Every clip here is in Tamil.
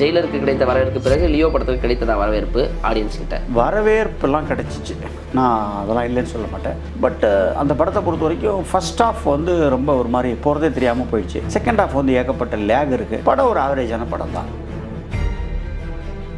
ஜெயிலருக்கு கிடைத்த வரவேற்பு பிறகு லியோ படத்துக்கு கிடைத்ததா வரவேற்பு ஆடியன்ஸ் கிட்ட? வரவேற்பெல்லாம் கிடைச்சிச்சு. நான் அதெல்லாம் இல்லைன்னு சொல்ல மாட்டேன். பட் uh, அந்த படத்தை பொறுத்த வரைக்கும் ஃபர்ஸ்ட் ஹாஃப் வந்து ரொம்ப ஒரு மாதிரி போகிறதே தெரியாமல் போயிடுச்சு. செகண்ட் ஹாஃப் வந்து ஏகப்பட்ட லேக் இருக்குது படம் ஒரு ஆவரேஜான படம் தான்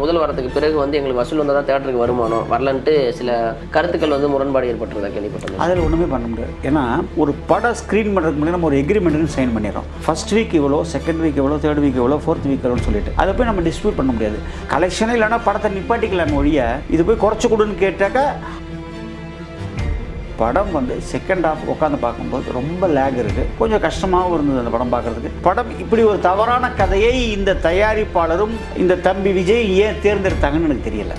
முதல் வாரத்துக்கு பிறகு வந்து எங்களுக்கு வசூல் வந்தால் தான் தேட்டருக்கு வருமானம். வரலன்ட்டு சில கருத்துக்கள் வந்து முரண்பாடு ஏற்பட்டுறதா கேள்விப்பட்டது அதில் ஒன்றுமே பண்ண முடியாது. ஏன்னா ஒரு படம் ஸ்க்ரீன் பண்ணுறதுக்கு முன்னாடி நம்ம ஒரு எக்ரிமெண்ட்னு சைன் பண்ணிடுறோம். ஃபர்ஸ்ட் வீக் இவ்வளோ செகண்ட் வீக் எவ்வளோ தேர்ட் வீக் எவ்வளோ ஃபோர்த் வீக் எவ்வளோன்னு சொல்லிட்டு. அதை போய் நம்ம டிஸ்பியூட் பண்ண முடியாது. கலெக்ஷனே இல்லைன்னா படத்தை நிப்பாட்டிக்கலாம் ஒழிய இது போய் குறைச்சி கொடுன்னு கேட்டாக்கா படம் வந்து செகண்ட் ஹாஃப் உட்காந்து பார்க்கும்போது ரொம்ப லேக் இருக்குது கொஞ்சம் கஷ்டமாகவும் இருந்தது அந்த படம் பார்க்குறதுக்கு. படம் இப்படி ஒரு தவறான கதையை இந்த தயாரிப்பாளரும் இந்த தம்பி விஜய் ஏன் தேர்ந்தெடுத்தாங்கன்னு எனக்கு தெரியல.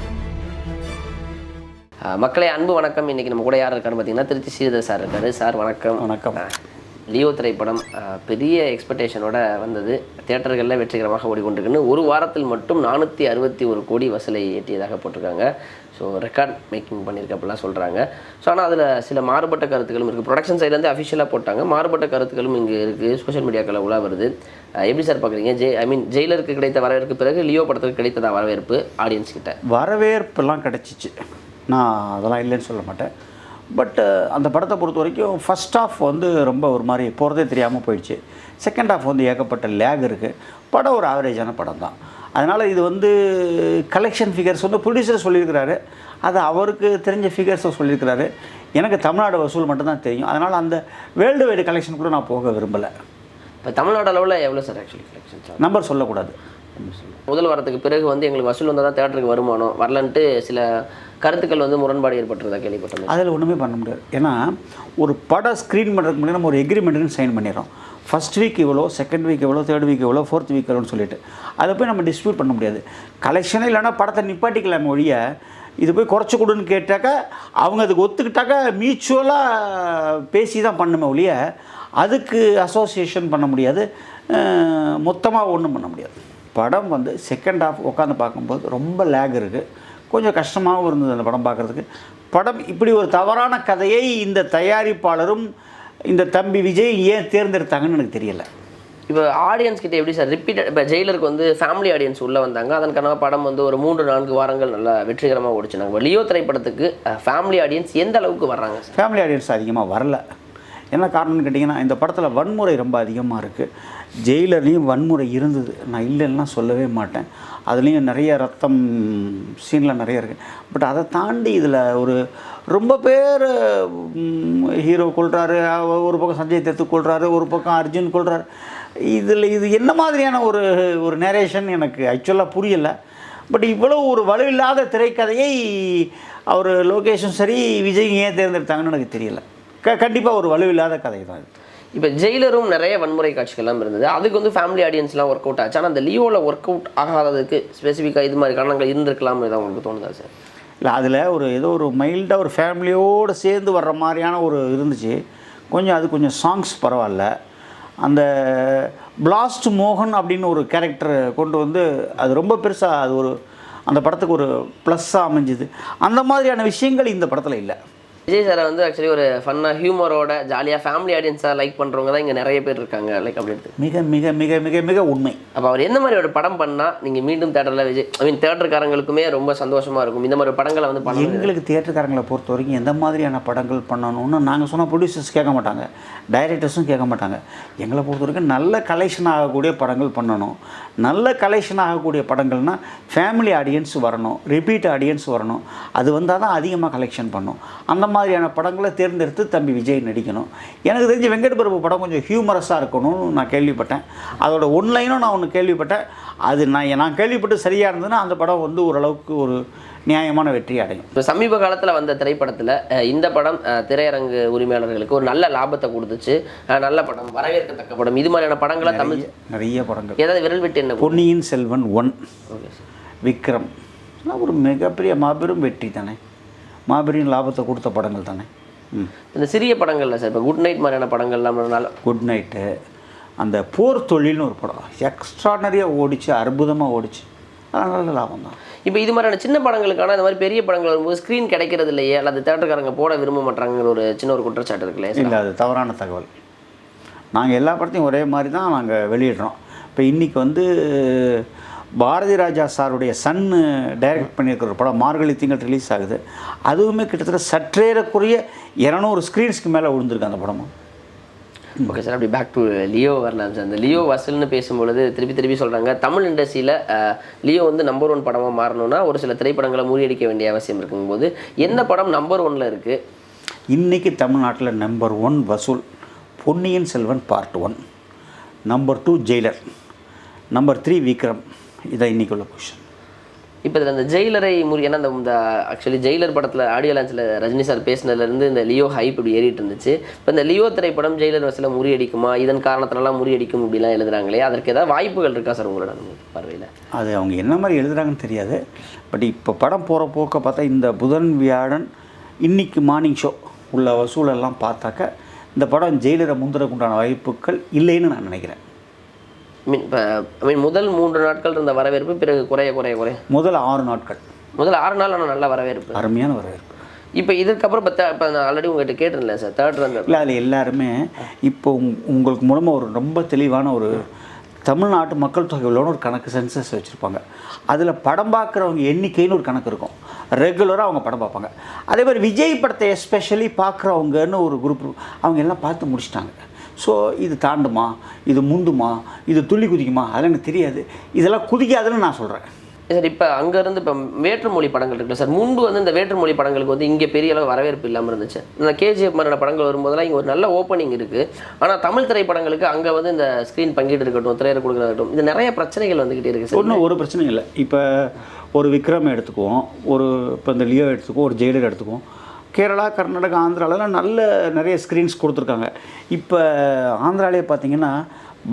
மக்களே அன்பு வணக்கம். இன்னைக்கு நம்ம கூட யார் இருக்காருன்னு பார்த்தீங்கன்னா திருச்சி ஸ்ரீதர் சார் இருக்காரு. சார் வணக்கம். வணக்கம். லியோ திரைப்படம் பெரிய எக்ஸ்பெக்டேஷனோட வந்தது. தியேட்டர்களில் வெற்றிகரமாக ஓடிக்கொண்டிருக்குன்னு ஒரு வாரத்தில் மட்டும் நானூற்றி அறுபத்தி ஒரு கோடி வசூலை எட்டியதாக போட்டிருக்காங்க. ஸோ ரெக்கார்ட் மேக்கிங் பண்ணியிருக்கப்பெல்லாம் சொல்கிறாங்க ஸோ ஆனால் அதில் சில மாறுபட்ட கருத்துக்களும் இருக்குது ப்ரொடக்ஷன் சைட்லேருந்து அஃபிஷியலாக போட்டாங்க. மாறுபட்ட கருத்துக்களும் இங்கே இருக்குது சோஷியல் மீடியாக்களில் உலா வருது. எப்படி சார் பார்க்குறீங்க? ஜெய் ஐ மீன் ஜெயிலருக்கு கிடைத்த வரவேற்பு பிறகு லியோ படத்துக்கு கிடைத்ததா வரவேற்பு ஆடியன்ஸ் கிட்ட? வரவேற்பெல்லாம் கிடச்சிச்சு. நான் அதெல்லாம் இல்லைன்னு சொல்ல மாட்டேன். பட்டு அந்த படத்தை பொறுத்த வரைக்கும் ஃபஸ்ட் ஆஃப் வந்து ரொம்ப ஒரு மாதிரி போகிறதே தெரியாமல் போயிடுச்சு. செகண்ட் ஆஃப் வந்து ஏகப்பட்ட லேக் இருக்குது படம் ஒரு ஆவரேஜான படம் தான் அதனால் இது வந்து கலெக்ஷன் ஃபிகர்ஸ் வந்து ப்ரொடியூசர் சொல்லியிருக்கிறாரு. அது அவருக்கு தெரிஞ்ச ஃபிகர்ஸை சொல்லியிருக்கிறாரு. எனக்கு தமிழ்நாடு வசூல் மட்டும்தான் தெரியும். அதனால் அந்த வேர்ல்டு வைடு கலெக்ஷன் கூட நான் போக விரும்பலை. இப்போ தமிழ்நாடு அளவில் எவ்வளோ சார் ஆக்சுவலி கலெக்ஷன் நம்பர் சொல்லக்கூடாது. முதல் வாரத்துக்கு பிறகு வந்து எங்களுக்கு வசூல் வந்தால் தான் தேட்டருக்கு வருமானம். வரலன்ட்டு சில கருத்துக்கள் வந்து முரண்பாடு ஏற்பட்டுறதா கேள்விப்பட்டோம். அதில் ஒன்றுமே பண்ண முடியாது. ஏன்னா ஒரு படம் ஸ்க்ரீன் பண்ணுறதுக்கு முன்னாடி நம்ம ஒரு எக்ரிமெண்ட்னு சைன் பண்ணிடுறோம். ஃபர்ஸ்ட் வீக் இவ்வளோ செகண்ட் வீக் எவ்வளோ தேர்ட் வீக் எவ்வளோ ஃபோர்த் வீக் எவ்வளோன்னு சொல்லிட்டு. அதை போய் நம்ம டிஸ்பியூட் பண்ண முடியாது. கலெக்ஷனே இல்லைன்னா படத்தை நிப்பாட்டிக்கலாம் ஒழிய இது போய் குறைச்சி கொடுன்னு கேட்டாக்கா அவங்க அதுக்கு ஒத்துக்கிட்டாக்கா மியூச்சுவலாக பேசி தான் பண்ணுமே ஒழிய அதுக்கு அசோசியேஷன் பண்ண முடியாது. மொத்தமாக ஒன்றும் பண்ண முடியாது. படம் வந்து செகண்ட் ஹாஃப் உட்காந்து பார்க்கும்போது ரொம்ப லேக் இருக்குது கொஞ்சம் கஷ்டமாகவும் இருந்தது அந்த படம் பார்க்குறதுக்கு. படம் இப்படி ஒரு தவறான கதையை இந்த தயாரிப்பாளரும் இந்த தம்பி விஜய் ஏன் தேர்ந்தெடுத்தாங்கன்னு எனக்கு தெரியல. இப்போ ஆடியன்ஸ் கிட்ட எப்படி சார்? ரிப்பீட்டட் இப்போ ஜெயிலருக்கு வந்து ஃபேமிலி ஆடியன்ஸ் உள்ளே வந்தாங்க. அதற்கான படம் வந்து ஒரு மூன்று நான்கு வாரங்கள் நல்லா வெற்றிகரமாக ஓடிச்சுனாங்க லியோ திரைப்படத்துக்கு ஃபேமிலி ஆடியன்ஸ் எந்த அளவுக்கு வர்றாங்க ஃபேமிலி ஆடியன்ஸ் அதிகமாக வரல. என்ன காரணம்னு கேட்டிங்கன்னா இந்த படத்தில் வன்முறை ரொம்ப அதிகமாக இருக்குது ஜெயிலர்லேயும் வன்முறை இருந்தது. நான் இல்லைன்னா சொல்லவே மாட்டேன். அதுலேயும் நிறைய ரத்தம் சீனில் நிறைய இருக்குது பட் அதை தாண்டி இதில் ஒரு ரொம்ப பேர் ஹீரோ கொள்கிறாரு ஒரு பக்கம் சஞ்சய் தத்து கொள்கிறாரு ஒரு பக்கம் அர்ஜுன் கொள்கிறாரு இதில் இது என்ன மாதிரியான ஒரு ஒரு நேரேஷன் எனக்கு ஆக்சுவலாக புரியலை. பட் இவ்வளோ ஒரு வலுவில்லாத திரைக்கதையை அவர் லோகேஷும் சரி விஜய் ஏன் தேர்ந்தெடுத்தாங்கன்னு எனக்கு தெரியல. க கண்டிப்பாக ஒரு வலுவில்லாத கதை தான் இது. இப்போ ஜெயிலரும் நிறைய வன்முறை காட்சிகள்லாம் இருந்தது. அதுக்கு வந்து ஃபேமிலி ஆடியன்ஸ்லாம் ஒர்க் அவுட் ஆச்சு. ஆனால் அந்த லியோவில் ஒர்க் அவுட் ஆகாததுக்கு ஸ்பெசிஃபிக்காக இது மாதிரி காரணங்கள் இருந்திருக்கலாம் தான் உங்களுக்கு தோணுதா சார் இல்லை அதில் ஒரு ஏதோ ஒரு மைல்டாக ஒரு ஃபேமிலியோடு சேர்ந்து வர்ற மாதிரியான ஒரு இருந்துச்சு. கொஞ்சம் அது கொஞ்சம் சாங்ஸ் பரவாயில்ல. அந்த பிளாஸ்ட் மோகன் அப்படின்னு ஒரு கேரக்டர் கொண்டு வந்து அது ரொம்ப பெருசாக அது ஒரு அந்த படத்துக்கு ஒரு ப்ளஸ்ஸாக அமைஞ்சுது. அந்த மாதிரியான விஷயங்கள் இந்த படத்தில் இல்லை. விஜய் சாரை வந்து ஆக்சுவலி ஒரு ஃபன்னாக ஹியூமரோட ஜாலியாக ஃபேமிலி ஆடியன்ஸாக லைக் பண்ணுறவங்க தான் இங்கே நிறைய பேர் இருக்காங்க லைக் அப்படி எடுத்து மிக மிக மிக மிக மிக உண்மை. அப்போ அவர் எந்த மாதிரி ஒரு படம் பண்ணால் நீங்கள் மீண்டும் தேட்டரில் விஜய் ஐ மீன் தேட்டருக்காரங்களுக்குமே ரொம்ப சந்தோஷமாக இருக்கும். இந்த மாதிரி படங்களை வந்து பண்ணணும். எங்களுக்கு தியேட்டர்காரங்களை பொறுத்த வரைக்கும் எந்த மாதிரியான படங்கள் பண்ணணும்னு நாங்கள் சொன்ன ப்ரொடியூசர்ஸ் கேட்க மாட்டாங்க. டைரக்டர்ஸும் கேட்க மாட்டாங்க. எங்களை பொறுத்த வரைக்கும் நல்ல கலெக்ஷன் ஆகக்கூடிய படங்கள் பண்ணணும். நல்ல கலெக்ஷன் ஆகக்கூடிய படங்கள்னால் ஃபேமிலி ஆடியன்ஸ் வரணும். ரிப்பீட் ஆடியன்ஸ் வரணும். அது வந்தால் தான் அதிகமாக கலெக்ஷன் பண்ணும். அந்த மாதிரியான படங்களை தேர்ந்தெடுத்து தம்பி விஜய் நடிக்கணும். எனக்கு தெரிஞ்ச வெங்கட் பிரபு படம் கொஞ்சம் ஹியூமரஸாக இருக்கணும்னு நான் கேள்விப்பட்டேன். அதோட ஒன்லைனும் நான் ஒன்று கேள்விப்பட்டேன். அது நான் நான் கேள்விப்பட்டு சரியாக இருந்ததுன்னா அந்த படம் வந்து ஓரளவுக்கு ஒரு நியாயமான வெற்றி அடையும். இப்போ சமீப காலத்தில் வந்த திரைப்படத்தில் இந்த படம் திரையரங்கு உரிமையாளர்களுக்கு ஒரு நல்ல லாபத்தை கொடுத்துச்சு. நல்ல படம் வரவேற்கத்தக்க படம் இது மாதிரியான படங்களை தமிழ் நிறைய படங்கள். ஏதாவது விரல் விட்டு என்ன பொன்னியின் செல்வன் ஒன். விக்ரம். ஒரு மிகப்பெரிய மாபெரும் வெற்றி தானே? மாபெரும் லாபத்தை கொடுத்த படங்கள் தானே? இந்த சிறிய படங்கள்ல சார் இப்போ குட் நைட் மாதிரியான படங்கள்லாம் குட் நைட்டு அந்த போர் தொழில்னு ஒரு படம். எக்ஸ்ட்ரானரியாக ஓடிச்சு அற்புதமாக ஓடிச்சு. அது நல்ல லாபம் தான். இப்போ இது மாதிரியான சின்ன படங்களுக்கான இந்த மாதிரி பெரிய படங்கள் வரும்போது ஸ்க்ரீன் கிடைக்கிறது இல்லையே அல்லது தேட்டருக்காரங்க போட விரும்ப மாட்டாங்கிற ஒரு சின்ன ஒரு குற்றச்சாட்டு இருக்குல்லையே சார்? இல்லை அது தவறான தகவல். நாங்கள் எல்லா படத்தையும் ஒரே மாதிரி தான் நாங்கள் வெளியிடுறோம். இப்போ இன்றைக்கி வந்து பாரதி ராஜா சாருடைய சன் டைரக்ட் பண்ணியிருக்கிற ஒரு படம் மார்கழி திங்கள் ரிலீஸ் ஆகுது. அதுவுமே கிட்டத்தட்ட சற்றேறக்குரிய இரநூறு ஸ்க்ரீன்ஸ்க்கு மேலே விழுந்திருக்கு அந்த படமும். ஓகே சார் அப்படி பேக் டு லியோ வரலாம் சார் இந்த லியோ வசூல்னு பேசும்பொழுது திருப்பி திருப்பி சொல்கிறாங்க தமிழ் இண்டஸ்ட்ரியில் லியோ வந்து நம்பர் ஒன் படமாக மாறணும்னா ஒரு சில திரைப்படங்களை முறியடிக்க வேண்டிய அவசியம் இருக்கும்போது என்ன படம் நம்பர் ஒன்ல இருக்குது இன்னைக்கு தமிழ்நாட்டில் நம்பர் ஒன் வசூல் Ponniyin Selvan part one number two Jailer. Number three Vikram. இதான் இன்னைக்கு உள்ள பொசிஷன் இப்போ இதில் இந்த ஜெயிலரை முறி ஏன்னா இந்த ஆக்சுவலி ஜெயிலர் படத்தில் ஆடியோ லான்ச்சில் ரஜினி சார் பேசினதுலேருந்து இந்த லியோ ஹைப் இப்படி ஏறிட்டு இருந்துச்சு. இப்போ இந்த லியோ திரைப்படம் ஜெயிலர் வசூலை முறியடிக்குமா? இதன் காரணத்தினாலாம் முறியடிக்கும் இப்படிலாம் எழுதுறாங்களே அதற்கு ஏதாவது வாய்ப்புகள் இருக்கா சார் உங்களோட பார்வையில்? அது அவங்க என்ன மாதிரி எழுதுறாங்கன்னு தெரியாது. பட் இப்போ படம் போகிற போக்க பார்த்தா இந்த புதன் வியாழன் இன்னைக்கு மார்னிங் ஷோ உள்ள வசூலெல்லாம் பார்த்தாக்க இந்த படம் ஜெயிலரை முந்திரக்குண்டான வாய்ப்புகள் இல்லைன்னு நான் நினைக்கிறேன். மீன் இப்போ ஐ மீன் முதல் மூன்று நாட்கள் இருந்த வரவேற்பு பிறகு குறைய குறைய குறைய. முதல் ஆறு நாட்கள். முதல் ஆறு நாள் ஆனால் நல்ல வரவேற்பு. அருமையான வரவேற்பு. இப்போ இதுக்கப்புறம் இப்போ இப்போ நான் ஆல்ரெடி உங்ககிட்ட கேட்டிருந்தேன் சார் தேர்ட் ரன் இல்லை அதில் எல்லாருமே இப்போ உங்- உங்களுக்கு மூலமாக ஒரு ரொம்ப தெளிவான ஒரு தமிழ்நாட்டு மக்கள் தொகை உள்ளவன ஒரு கணக்கு சென்சஸ் வச்சுருப்பாங்க. அதில் படம் பார்க்குறவங்க எண்ணிக்கைன்னு ஒரு கணக்கு இருக்கும். ரெகுலராக அவங்க படம் பார்ப்பாங்க. அதே மாதிரி விஜய் படத்தை எஸ்பெஷலி பார்க்குறவங்கன்னு ஒரு குரூப் அவங்க எல்லாம் பார்த்து முடிச்சிட்டாங்க. ஸோ இது தாண்டுமா? இது முந்துமா இது துள்ளி குதிக்குமா? அதெல்லாம் எனக்கு தெரியாது. இதெல்லாம் குதிக்காதுன்னு நான் சொல்கிறேன் சார் இப்போ அங்கேருந்து இப்போ வேற்றுமொழி படங்கள் இருக்குல்ல சார்? முன்பு வந்து இந்த வேற்றுமொழி படங்களுக்கு வந்து இங்கே பெரிய அளவு வரவேற்பு இல்லாமல் இருந்துச்சு. இந்த கேஜிஎஃப் மாதிரியான படங்கள் வரும்போதெல்லாம் இங்கே ஒரு நல்ல ஓப்பனிங் இருக்குது ஆனால் தமிழ் திரைப்படங்களுக்கு அங்கே வந்து இந்த ஸ்க்ரீன் பங்கீடு இருக்கட்டும் திரையர கொடுக்குறது இருக்கட்டும் இது நிறைய பிரச்சனைகள் வந்துக்கிட்டே இருக்குது சார். ஒன்றும் ஒரு பிரச்சனையும் இல்லை. இப்போ ஒரு விக்ரம் எடுத்துக்குவோம் ஒரு இப்போ இந்த லியோ எடுத்துக்குவோம் ஒரு ஜெயிலர் எடுத்துக்குவோம். கேரளா கர்நாடகா ஆந்திராலலாம் நல்ல நிறைய ஸ்க்ரீன்ஸ் கொடுத்துருக்காங்க. இப்போ ஆந்திராலே பார்த்தீங்கன்னா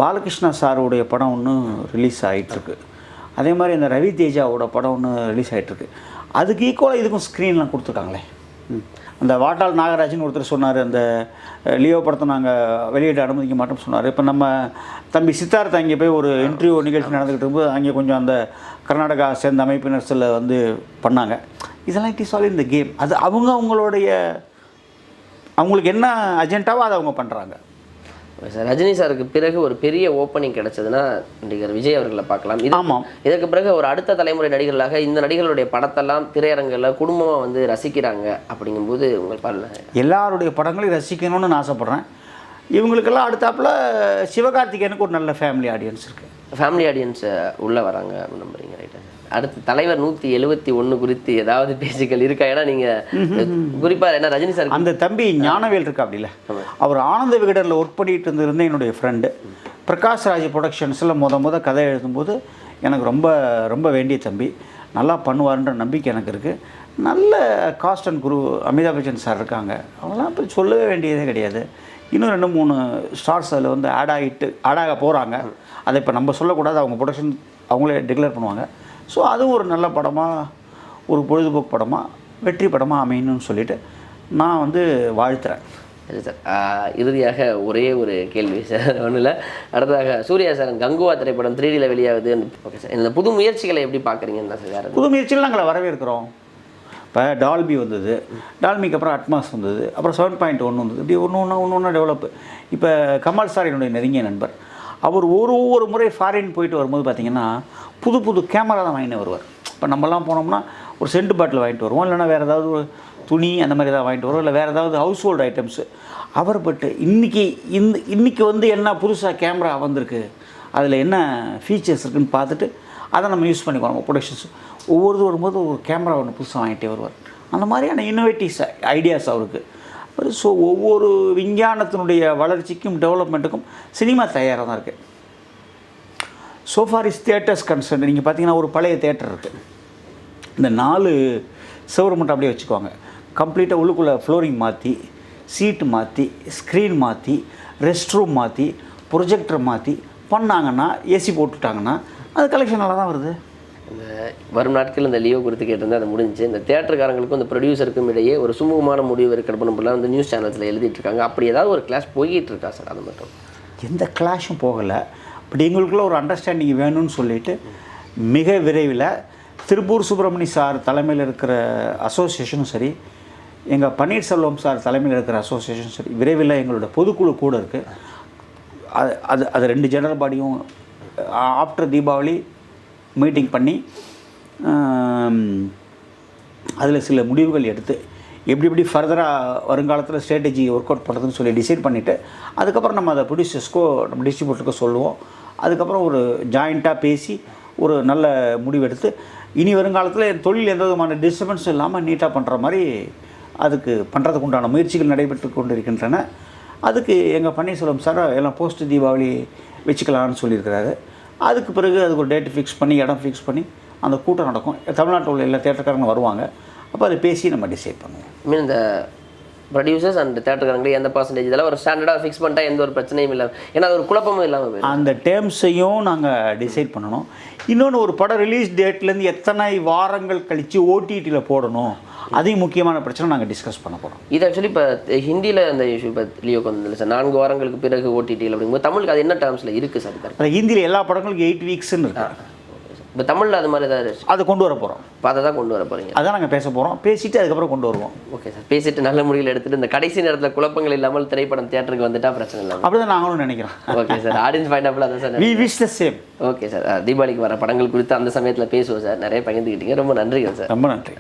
பாலகிருஷ்ணா சாருடைய படம் ஒன்று ரிலீஸ் ஆகிட்டுருக்கு அதே மாதிரி இந்த ரவி தேஜாவோட படம் ஒன்று ரிலீஸ் ஆகிட்டுருக்கு அதுக்கு ஈக்குவலாக இதுக்கும் ஸ்க்ரீன்லாம் கொடுத்துருக்காங்களே. ம். அந்த வாட்டாள் நாகராஜன் ஒருத்தர் சொன்னார் அந்த லியோ படத்தை நாங்கள் வெளியிட அனுமதிக்க மாட்டோம்னு சொன்னார். இப்போ நம்ம தம்பி சித்தார்த் அங்கே போய் ஒரு இன்டர்வியூ நிகழ்ச்சி நடந்துக்கிட்டு இருக்கும்போது அங்கே கொஞ்சம் அந்த கர்நாடகா சேர்ந்த அமைப்பினர் சில வந்து பண்ணாங்க. இதெல்லாம் இட் இஸ் ஆல் இந்த கேம் அது அவங்க அவங்களுடைய அவங்களுக்கு என்ன அஜெண்டாவோ அதை அவங்க பண்ணுறாங்க ரஜினி சாருக்கு பிறகு ஒரு பெரிய ஓப்பனிங் கிடைச்சதுன்னா நடிகர் விஜய் அவர்களை பார்க்கலாம். இது ஆமாம். இதற்கு பிறகு ஒரு அடுத்த தலைமுறை நடிகர்களாக இந்த நடிகர்களுடைய படத்தெல்லாம் திரையரங்கில் குடும்பமாக வந்து ரசிக்கிறாங்க அப்படிங்கும்போது உங்கள் பார்வை எல்லாருடைய படங்களையும் ரசிக்கணும்னு நான் ஆசைப்பட்றேன். இவங்களுக்கெல்லாம் அடுத்தாப்புல சிவகார்த்திகேயனுக்கு ஒரு நல்ல ஃபேமிலி ஆடியன்ஸ் இருக்குது ஃபேமிலி ஆடியன்ஸ் உள்ளே வராங்க அப்படின்னு நம்புறீங்க. அடுத்து தலைவர் நூற்றி எழுபத்தி ஒன்று குறித்து ஏதாவது பேச்சுக்கள் இருக்கா? ஏன்னா நீங்கள் குறிப்பாக என்ன ரஜினி சார் அந்த தம்பி ஞானவேல் இருக்கா அப்படில அவர் ஆனந்த விகடனில் ஒர்க் பண்ணிட்டு இருந்திருந்த என்னுடைய ஃப்ரெண்டு பிரகாஷ் ராஜ் ப்ரொடக்ஷன்ஸில் முத முத கதை எழுதும்போது எனக்கு ரொம்ப ரொம்ப வேண்டிய தம்பி. நல்லா பண்ணுவாருன்ற நம்பிக்கை எனக்கு இருக்குது நல்ல cast and crew Amitabh Bachchan sir இருக்காங்க. அவங்களாம் இப்போ சொல்லவே வேண்டியதே கிடையாது. இன்னும் ரெண்டு மூணு ஸ்டார்ஸ் அதில் வந்து ஆட் ஆகிட்டு ஆட் ஆக போகிறாங்க அதை இப்போ நம்ம சொல்லக்கூடாது. அவங்க ப்ரொடக்ஷன் அவங்களே டிக்ளேர் பண்ணுவாங்க. ஸோ அதுவும் ஒரு நல்ல படமாக ஒரு பொழுதுபோக்கு படமாக வெற்றி படமாக அமையணும்னு சொல்லிட்டு நான் வந்து வாழ்த்துறேன். சரி சார். இறுதியாக ஒரே ஒரு கேள்வி சார். ஒன்றும் இல்லை. அடுத்ததாக சூர்யா சார் கங்குவா திரைப்படம் த்ரீடியில் வெளியாகுது. Okay sir. இந்த புது முயற்சிகளை எப்படி பார்க்குறீங்கன்னு தான் சார் புது முயற்சியில் நாங்கள் வரவேற்கிறோம். இப்போ டால்பி வந்தது. டால்பிக்கு அப்புறம் அட்மாஸ் வந்தது. அப்புறம் செவன் பாயிண்ட் ஒன்று வந்தது. இப்படி ஒன்று ஒன்று ஒன்று ஒன்று டெவலப் இப்போ கமல் சார் என்னுடைய நெருங்கிய நண்பர். அவர் ஒரு ஒவ்வொரு முறை ஃபாரின் போயிட்டு வரும்போது பார்த்தீங்கன்னா புது புது கேமரா தான் வாங்கிட்டு வருவார். இப்போ நம்மலாம் போனோம்னா ஒரு சென்ட் பாட்டில் வாங்கிட்டு வருவோம். இல்லைன்னா வேறு ஏதாவது ஒரு துணி அந்த மாதிரி ஏதாவது வாங்கிட்டு வருவோம். இல்லை வேறு ஏதாவது ஹவுஸ் ஹோல்டு ஐட்டம்ஸு அவர் பட்டு இன்றைக்கி இந்த இன்றைக்கி வந்து என்ன புதுசாக கேமரா வந்திருக்கு அதில் என்ன ஃபீச்சர்ஸ் இருக்குன்னு பார்த்துட்டு அதை நம்ம யூஸ் பண்ணிக்குவோம் நம்ம ப்ரொடக்ஷன்ஸ் ஒவ்வொரு வரும்போது ஒரு கேமரா ஒன்று புதுசாக வாங்கிட்டே வருவார். அந்த மாதிரியான இன்னோவேட்டிவ்ஸ் ஐடியாஸ் அவருக்கு. ஸோ ஒவ்வொரு விஞ்ஞானத்தினுடைய வளர்ச்சிக்கும் டெவலப்மெண்ட்டுக்கும் சினிமா தயாராக தான் இருக்குது சோஃபார் இஸ் தேட்டர்ஸ் கன்சர்ன் நீங்கள் பார்த்தீங்கன்னா ஒரு பழைய தேட்டர் இருக்குது இந்த நாலு செவரு மட்டும் அப்படியே வச்சுக்குவாங்க. கம்ப்ளீட்டாக உள்ளுக்குள்ளே ஃப்ளோரிங் மாற்றி சீட்டு மாற்றி ஸ்க்ரீன் மாற்றி ரெஸ்ட் ரூம் மாற்றி ப்ரொஜெக்டர் மாற்றி பண்ணாங்கன்னா ஏசி போட்டுட்டாங்கன்னா அது கலெக்ஷன் நல்லா தான் வருது. இந்த வரும் நாட்கள் இந்த லியோ குறித்து கேட்டிருந்தேன் அது முடிஞ்சு இந்த தேட்டருக்காரங்களுக்கும் இந்த ப்ரொடியூசருக்கும் இடையே ஒரு சுமூகமான முடிவு இருக்கணும் அப்படிலாம் வந்து நியூஸ் சேனல்ஸில் எழுதிட்டு இருக்காங்க. அப்படி ஏதாவது ஒரு கிளாஸ் போய்கிட்டு இருக்கா சார்? அது மட்டும். எந்த கிளாஷும் போகலை. பட் எங்களுக்குள்ள ஒரு அண்டர்ஸ்டாண்டிங் வேணும்னு சொல்லிட்டு மிக விரைவில் திருப்பூர் சுப்பிரமணி சார் தலைமையில் இருக்கிற அசோசியேஷனும் சரி எங்கள் பன்னீர்செல்வம் சார் தலைமையில் இருக்கிற அசோசியேஷன் சரி விரைவில் எங்களோட பொதுக்குழு கூட இருக்குது அது அது அது ரெண்டு ஜெனரல் பாடியும் ஆஃப்டர் தீபாவளி மீட்டிங் பண்ணி அதில் சில முடிவுகள் எடுத்து எப்படி எப்படி ஃபர்தராக வருங்காலத்தில் ஸ்ட்ராட்டஜி ஒர்க் அவுட் பண்ணுறதுன்னு சொல்லி டிசைட் பண்ணிவிட்டு அதுக்கப்புறம் நம்ம அதை ப்ரொடியூசர்ஸ்க்கோ நம்ம டிஸ்ட்ரிபியூட்டருக்கோ சொல்லுவோம். அதுக்கப்புறம் ஒரு ஜாயிண்ட்டாக பேசி ஒரு நல்ல முடிவெடுத்து இனி வருங்காலத்தில் என் தொழில் எந்த விதமான டிஸ்டர்பன்ஸும் இல்லாமல் நீட்டாக பண்ணுற மாதிரி அதுக்கு பண்ணுறதுக்கு உண்டான முயற்சிகள் நடைபெற்று கொண்டு இருக்கின்றன அதுக்கு எங்கள் பன்னீர்செல்வம் சார் எல்லாம் போஸ்ட் தீபாவளி வச்சுக்கலாம்னு சொல்லியிருக்கிறாரு. அதுக்கு பிறகு அதுக்கு ஒரு டேட்டு ஃபிக்ஸ் பண்ணி இடம் ஃபிக்ஸ் பண்ணி அந்த கூட்டம் நடக்கும். தமிழ்நாட்டில் உள்ள எல்லா தேட்டருக்காரங்க வருவாங்க. அப்போ அதை பேசி நம்ம டிசைட் பண்ணுவோம். மீன் இந்த ப்ரொடியூசர்ஸ் அண்ட் தேட்டருக்காரங்களே எந்த பர்சன்டேஜ் இதெல்லாம் ஒரு ஸ்டாண்டர்டாக ஃபிக்ஸ் பண்ணிட்டா எந்த ஒரு பிரச்சனையும் இல்லாமல் ஏன்னா அது ஒரு குழப்பமும் இல்லாமல் அந்த டேர்ம்ஸையும் நாங்கள் டிசைட் பண்ணணும். இன்னொன்று ஒரு படம் ரிலீஸ் டேட்லேருந்து எத்தனை வாரங்கள் கழித்து ஓடிடியில் போடணும்? அதையும் முக்கியமான பிரச்சனை நாங்கள் டிஸ்கஸ் பண்ண போகிறோம் இது ஆக்சுவலி இப்போ ஹிந்தியில் அந்த இஷ்யூ இப்போ லியோக்கு வந்து சார். நான்கு வாரங்களுக்கு பிறகு ஓடிடியில் அப்படிங்கும்போது தமிழுக்கு அது என்ன டேர்ம்ஸில் இருக்குது சார் ஹிந்தியில் எல்லா படங்களுக்கும் எயிட் வீக்ஸ்ன்னு இருக்கு. இப்போ தமிழில் அது மாதிரி ஏதாவது அதை கொண்டு வர போகிறோம் இப்போ அதை தான் கொண்டு வர போகிறீங்க அதான் நாங்கள் பேச போகிறோம் பேசிட்டு அதுக்கப்புறம் கொண்டு வருவோம். Okay sir. பேசிட்டு நல்ல முடிவில் எடுத்துட்டு இந்த கடைசி நேரத்தில் குழப்பங்கள் இல்லாமல் திரைப்படம் தியேட்டருக்கு வந்துட்டா பிரச்சனை இல்லாமல் அப்படி தான் நாங்களும் நினைக்கிறோம். Okay sir. ஆடியன்ஸ் பாயிண்ட் ஆஃப்ல அதான் sir we wish the same okay sir. தீபாவளிக்கு வர படங்கள் குறித்து அந்த சமயத்தில் பேசுவோம் சார். நிறைய பகிர்ந்துக்கிட்டீங்க ரொம்ப நன்றிகள் சார். ரொம்ப நன்றி.